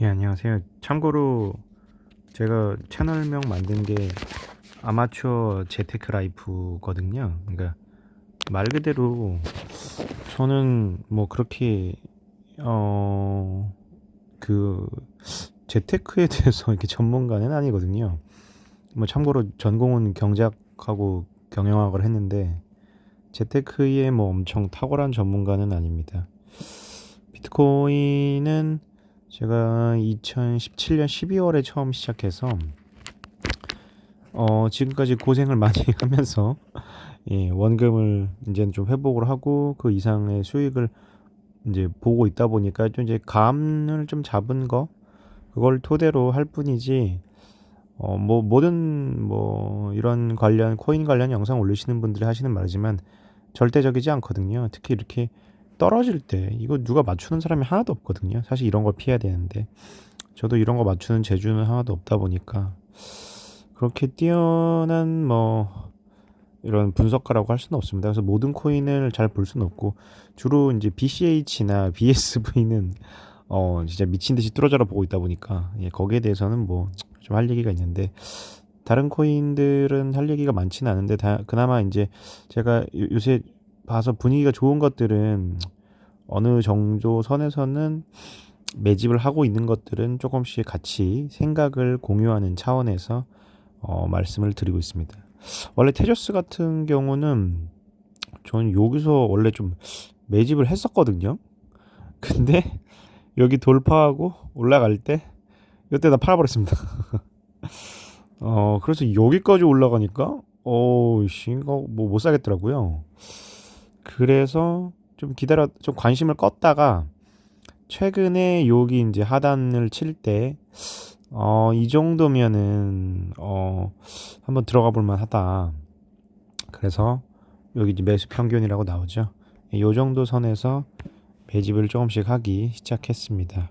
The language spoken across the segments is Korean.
예, 안녕하세요. 참고로 제가 채널명 만든 게 아마추어 재테크 라이프거든요. 그러니까 말 그대로 저는 뭐 그렇게 어 그 재테크에 대해서 이렇게 전문가는 아니거든요. 뭐 참고로 전공은 경제학하고 경영학을 했는데 재테크에 뭐 엄청 탁월한 전문가는 아닙니다. 비트코인은 제가 2017년 12월에 처음 시작해서 어 지금까지 고생을 많이 하면서 예, 원금을 이제는 좀 회복을 하고 그 이상의 수익을 이제 보고 있다 보니까 좀 이제 감을 좀 잡은 거 그걸 토대로 할 뿐이지 어 뭐 모든 뭐 이런 관련 코인 관련 영상 올리시는 분들이 하시는 말이지만 절대적이지 않거든요. 특히 이렇게 떨어질 때 이거 누가 맞추는 사람이 하나도 없거든요. 사실 이런 걸 피해야 되는데 저도 이런 거 맞추는 재주는 하나도 없다 보니까 그렇게 뛰어난 뭐 이런 분석가라고 할 수는 없습니다. 그래서 모든 코인을 잘 볼 수는 없고 주로 이제 BCH나 BSV는 어 진짜 미친 듯이 뚫어져라 보고 있다 보니까 예, 거기에 대해서는 뭐 좀 할 얘기가 있는데 다른 코인들은 할 얘기가 많지는 않은데 다 그나마 이제 제가 요- 요새 봐서 분위기가 좋은 것들은 어느 정도 선에서는 매집을 하고 있는 것들은 조금씩 같이 생각을 공유하는 차원에서 어, 말씀을 드리고 있습니다. 원래 테저스 같은 경우는 저는 여기서 원래 좀 매집을 했었거든요. 근데 여기 돌파하고 올라갈 때 이때 다 팔아버렸습니다. 어 그래서 여기까지 올라가니까 어씨 이거 뭐 못 사겠더라고요. 그래서 좀 기다려 좀 관심을 껐다가 최근에 여기 이제 하단을 칠 때 어 이 정도면은 어 한번 들어가 볼 만하다. 그래서 여기 이제 매수 평균이라고 나오죠. 요 정도 선에서 매집을 조금씩 하기 시작했습니다.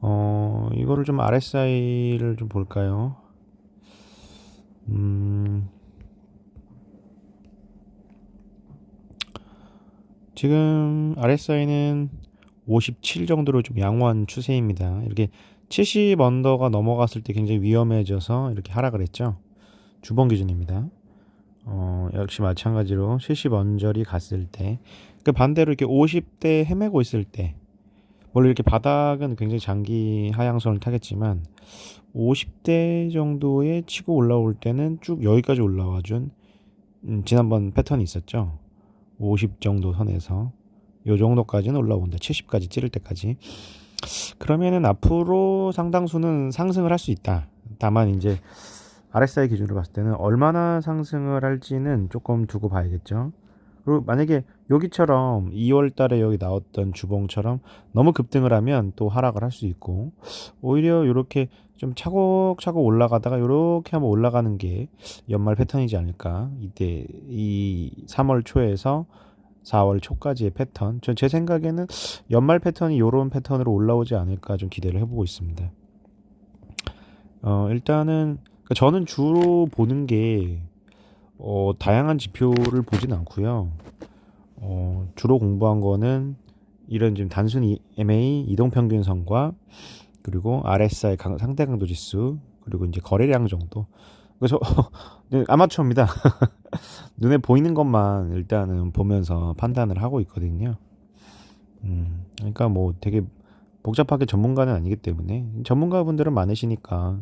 어 이거를 좀 RSI를 좀 볼까요? 음 지금 RSI는 57 정도로 좀 양호한 추세입니다. 이렇게 70 언더가 넘어갔을 때 굉장히 위험해져서 이렇게 하락을 했죠. 주봉 기준입니다. 어, 역시 마찬가지로 70 언저리 갔을 때, 그 반대로 이렇게 50대 헤매고 있을 때, 원래 이렇게 바닥은 굉장히 장기 하향선을 타겠지만 50대 정도에 치고 올라올 때는 쭉 여기까지 올라와 준 음, 지난번 패턴이 있었죠. 50 정도 선에서 요 정도까지는 올라온다. 70까지 찌를 때까지. 그러면은 앞으로 상당수는 상승을 할 수 있다. 다만 이제 RSI 기준으로 봤을 때는 얼마나 상승을 할지는 조금 두고 봐야겠죠. 그리고 만약에 여기처럼 2월 달에 여기 나왔던 주봉처럼 너무 급등을 하면 또 하락을 할 수 있고 오히려 이렇게 좀 차곡차곡 올라가다가 이렇게 한번 올라가는 게 연말 패턴이지 않을까. 이때 이 3월 초에서 4월 초까지의 패턴. 저제 생각에는 연말 패턴이 이런 패턴으로 올라오지 않을까 좀 기대를 해보고 있습니다. 어, 일단은 그러니까 저는 주로 보는 게 어, 다양한 지표를 보진 않고요. 어, 주로 공부한 거는 이런 지금 단순히 MA 이동평균선과 그리고 RSI 강, 상대 강도 지수 그리고 이제 거래량 정도. 그래서 네, 아마추어입니다. 눈에 보이는 것만 일단은 보면서 판단을 하고 있거든요. 음, 그러니까 뭐 되게 복잡하게 전문가는 아니기 때문에 전문가분들은 많으시니까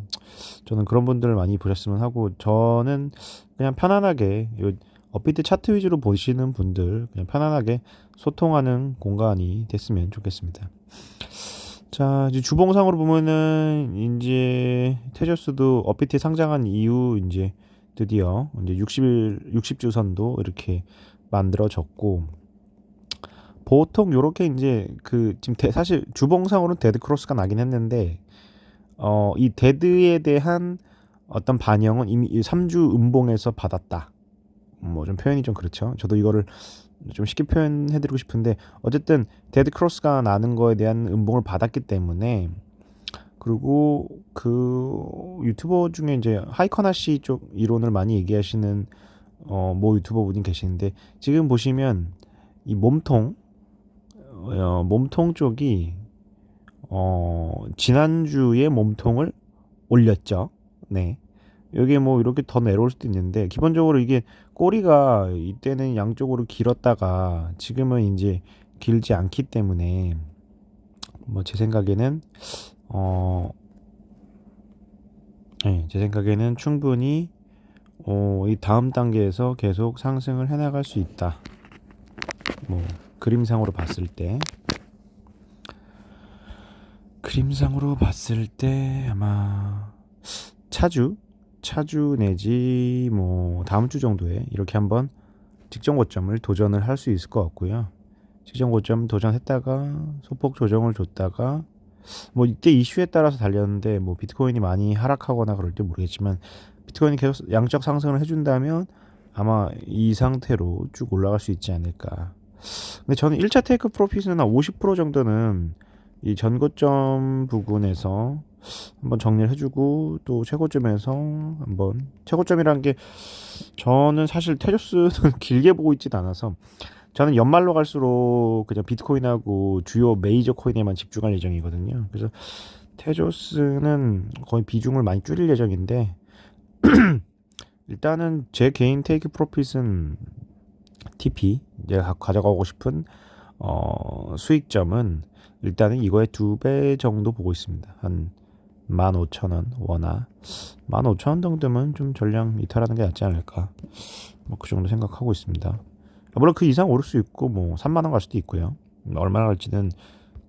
저는 그런 분들을 많이 보셨으면 하고 저는 그냥 편안하게 요 업비트 차트 위주로 보시는 분들 그냥 편안하게 소통하는 공간이 됐으면 좋겠습니다. 자, 이제 주봉상으로 보면은 이제 테저스도 업비트 상장한 이후 이제 드디어 이제 60일 60주 선도 이렇게 만들어졌고 보통 요렇게 이제 그 지금 대, 사실 주봉상으로는 데드 크로스가 나긴 했는데 어 이 데드에 대한 어떤 반영은 이미 이 3주 음봉에서 받았다. 뭐 좀 표현이 좀 그렇죠. 저도 이거를 좀 쉽게 표현해드리고 싶은데 어쨌든 데드 크로스가 나는 거에 대한 음봉을 받았기 때문에 그리고 그 유튜버 중에 이제 하이커나 씨 쪽 이론을 많이 얘기하시는 어모 유튜버 분이 계시는데 지금 보시면 이 몸통 어, 몸통 쪽이 어, 지난주에 몸통을 올렸죠. 네. 여기 뭐 이렇게 더 내려올 수도 있는데 기본적으로 이게 꼬리가 이때는 양쪽으로 길었다가 지금은 이제 길지 않기 때문에 뭐 제 생각에는 어, 네, 제 생각에는 충분히 어, 이 다음 단계에서 계속 상승을 해나갈 수 있다. 뭐 그림상으로 봤을 때 그림상으로 봤을 때 아마 차주 차주 내지 뭐 다음 주 정도에 이렇게 한번 직전 고점을 도전을 할 수 있을 것 같고요. 직전 고점 도전했다가 소폭 조정을 줬다가 뭐 이때 이슈에 따라서 달렸는데 뭐 비트코인이 많이 하락하거나 그럴 때 모르겠지만 비트코인이 계속 양적 상승을 해준다면 아마 이 상태로 쭉 올라갈 수 있지 않을까. 근데 저는 1차 테이크 프로핏은 한 50% 정도는 이 전고점 부분에서 한번 정리를 해주고 또 최고점에서 한번 최고점이라는 게 저는 사실 테조스는 길게 보고 있진 않아서 저는 연말로 갈수록 그냥 비트코인하고 주요 메이저 코인에만 집중할 예정이거든요. 그래서 테조스는 거의 비중을 많이 줄일 예정인데 일단은 제 개인 테이크 프로핏은 TP 제가 가져가고 싶은 어, 수익점은 일단은 이거의 두 배 정도 보고 있습니다. 한 15,000원 원화 15,000원 정도면 좀 전량 이탈하는 게 낫지 않을까 뭐 그 정도 생각하고 있습니다. 물론 그 이상 오를 수 있고 뭐 3만 원 갈 수도 있고요. 얼마나 갈지는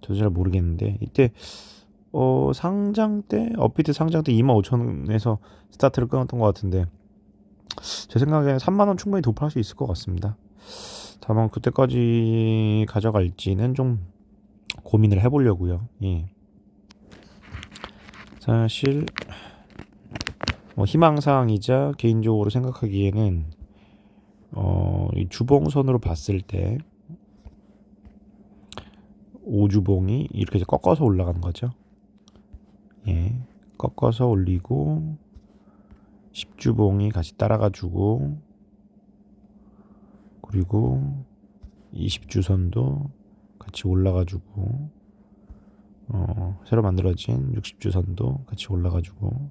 저도 잘 모르겠는데 이때 어 상장 때 업비트 상장 때 25,000원에서 스타트를 끊었던 것 같은데 제 생각에는 3만 원 충분히 돌파할 수 있을 것 같습니다. 다만 그때까지 가져갈지는 좀 고민을 해보려고요. 예. 사실 뭐 희망사항이자 개인적으로 생각하기에는 어, 이 주봉선으로 봤을 때 오주봉이 이렇게 꺾어서 올라가는 거죠. 예, 꺾어서 올리고 10주봉이 같이 따라가 주고 그리고 20주선도 같이 올라가지고 어, 새로 만들어진 60주선도 같이 올라가지고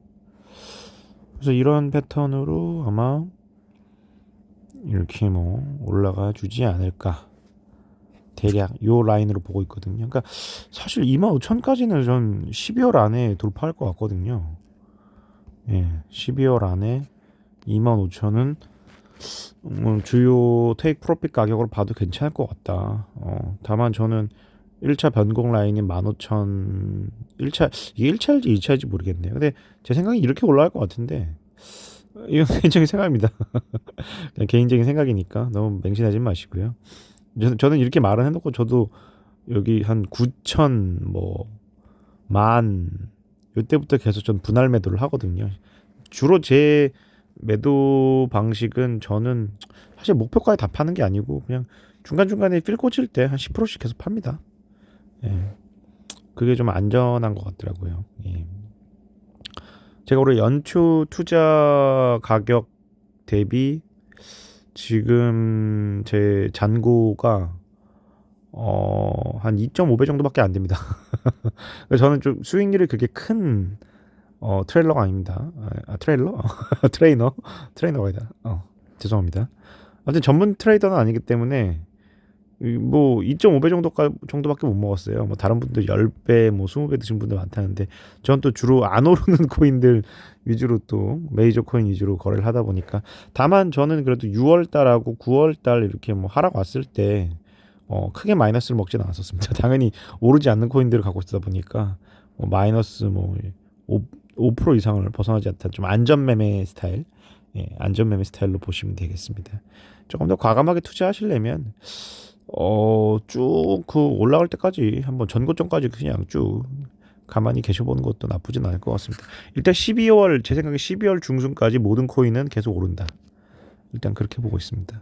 그래서 이런 패턴으로 아마 이렇게 뭐 올라가 주지 않을까 대략 요 라인으로 보고 있거든요. 그러니까 사실 25,000까지는 전 12월 안에 돌파할 것 같거든요. 예, 12월 안에 25,000은 음, 주요 테이크 프로핏 가격으로 봐도 괜찮을 것 같다. 어, 다만 저는 1차 변곡 라인이 15,000 1차 이게 1차일지 2차일지 모르겠네요. 근데 제 생각이 이렇게 올라갈 것 같은데 이건 개인적인 생각입니다. 그냥 개인적인 생각이니까 너무 맹신하지 마시고요. 저는, 이렇게 말을 해놓고 저도 여기 한 9천 뭐만 이때부터 계속 전 분할 매도를 하거든요. 주로 제 매도 방식은 저는 사실 목표가에 다 파는 게 아니고 그냥 중간중간에 필 꽂힐 때 한 10%씩 계속 팝니다. 예. 그게 좀 안전한 것 같더라고요. 예. 제가 올해 연초 투자 가격 대비 지금 제 잔고가 어, 한 2.5배 정도밖에 안 됩니다. 저는 좀 수익률이 그렇게 큰 어, 트레일러가 아닙니다. 아, 트레일러? 트레이너? 트레이너가 아니다. 어, 죄송합니다. 아무튼 전문 트레이더는 아니기 때문에 뭐 2.5배 정도까 정도밖에 못 먹었어요. 뭐 다른 분들 10배, 뭐 20배 드신 분들 많다는데 저는 또 주로 안 오르는 코인들 위주로 또 메이저 코인 위주로 거래를 하다 보니까 다만 저는 그래도 6월 달하고 9월 달 이렇게 뭐 하락 왔을 때 어, 크게 마이너스를 먹지는 않았었습니다. 당연히 오르지 않는 코인들을 갖고 있다 보니까 뭐 마이너스 뭐 5, 5% 이상을 벗어나지 않던 좀 안전 매매 스타일, 예, 안전 매매 스타일로 보시면 되겠습니다. 조금 더 과감하게 투자하시려면 어, 쭉 그 올라갈 때까지 한번 전고점까지 그냥 쭉 가만히 계셔보는 것도 나쁘진 않을 것 같습니다. 일단 12월 제 생각에 12월 중순까지 모든 코인은 계속 오른다. 일단 그렇게 보고 있습니다.